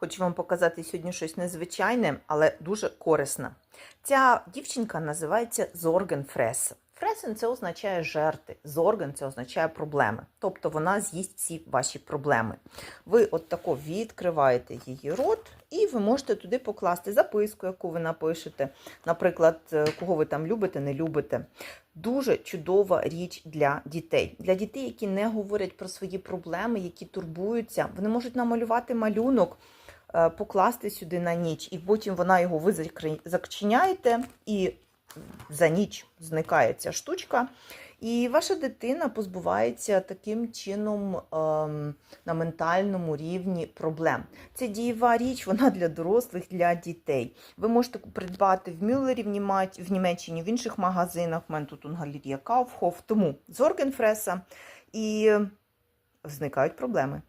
Хочу вам показати сьогодні щось незвичайне, але дуже корисне. Ця дівчинка називається Зоргенфрес. Фресен це означає жерти, зорген це означає проблеми. Тобто вона з'їсть всі ваші проблеми. Ви от тако відкриваєте її рот, і ви можете туди покласти записку, яку ви напишете, наприклад, е, кого ви там любите, не любите. Дуже чудова річ для дітей. Для дітей, які не говорять про свої проблеми, які турбуються, вони можуть намалювати малюнок, покласти сюди на ніч, і потім вона його ви зачиняєте, і за ніч зникає ця штучка. І ваша дитина позбувається таким чином ем, на ментальному рівні проблем. Це дієва річ, вона для дорослих, для дітей. Ви можете придбати в Мюллері в, Німеччині, в інших магазинах. У мене тут галерія Kaufhof. Тому Зоргенфреса і зникають проблеми.